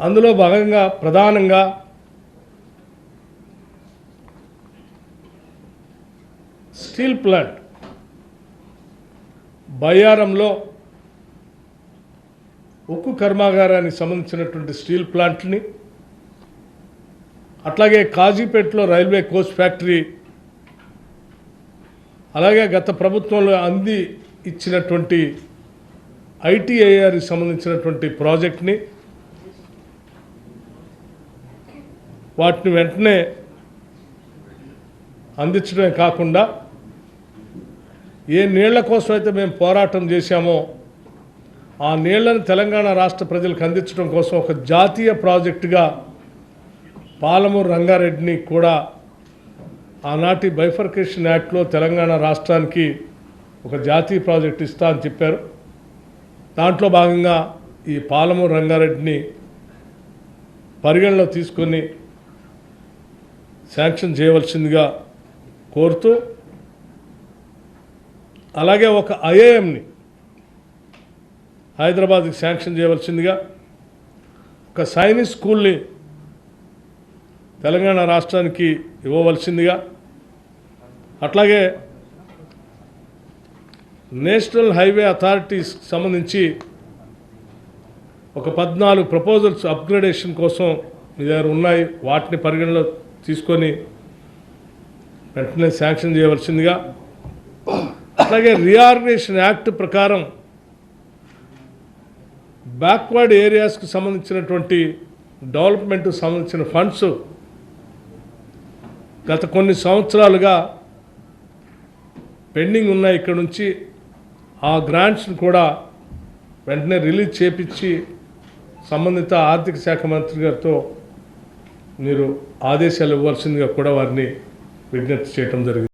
అందులో భాగంగా ప్రధానంగా స్టీల్ ప్లాంట్ బయ్యారంలో ఉక్కు కర్మాగారానికి సంబంధించినటువంటి స్టీల్ ప్లాంట్ని అట్లాగే కాజీపేటలో రైల్వే కోచ్ ఫ్యాక్టరీ అలాగే గత ప్రభుత్వంలో అంది ఇచ్చినటువంటి ఐటీఐఆర్కి సంబంధించినటువంటి ప్రాజెక్ట్ని వాటిని వెంటనే అందించడమే కాకుండా ఏ నీళ్ళ కోసం అయితే మేము పోరాటం చేశామో ఆ నీళ్ళను తెలంగాణ రాష్ట్ర ప్రజలకు అందించడం కోసం ఒక జాతీయ ప్రాజెక్టుగా పాలమూరు రంగారెడ్డిని కూడా ఆనాటి బైఫర్కేషన్ యాక్ట్లో తెలంగాణ రాష్ట్రానికి ఒక జాతీయ ప్రాజెక్ట్ ఇస్తా అని చెప్పారు. దాంట్లో భాగంగా ఈ పాలమూరు రంగారెడ్డిని పరిగణలో తీసుకొని శాంక్షన్ చేయవలసిందిగా కోరుతూ అలాగే ఒక ఐఏఎంని హైదరాబాద్కి శాంక్షన్ చేయవలసిందిగా ఒక సైనిక్ స్కూల్ని తెలంగాణ రాష్ట్రానికి ఇవ్వవలసిందిగా అట్లాగే నేషనల్ హైవే అథారిటీస్ సంబంధించి ఒక పద్నాలుగు ప్రపోజల్స్ అప్గ్రేడేషన్ కోసం మీ దగ్గర ఉన్నాయి. వాటిని పరిగణలో తీసుకొని వెంటనే శాంక్షన్ చేయవలసిందిగా అలాగే రీఆర్గనైజేషన్ యాక్ట్ ప్రకారం బ్యాక్వర్డ్ ఏరియాస్కి సంబంధించినటువంటి డెవలప్మెంట్కి సంబంధించిన ఫండ్స్ గత కొన్ని సంవత్సరాలుగా పెండింగ్ ఉన్నాయి ఇక్కడ నుంచి. ఆ గ్రాంట్స్ని కూడా వెంటనే రిలీజ్ చేపించి సంబంధిత ఆర్థిక శాఖ మంత్రి గారితో మీరు ఆదేశాలు ఇవ్వాల్సిందిగా కూడా వారిని విజ్ఞప్తి చేయడం జరిగింది.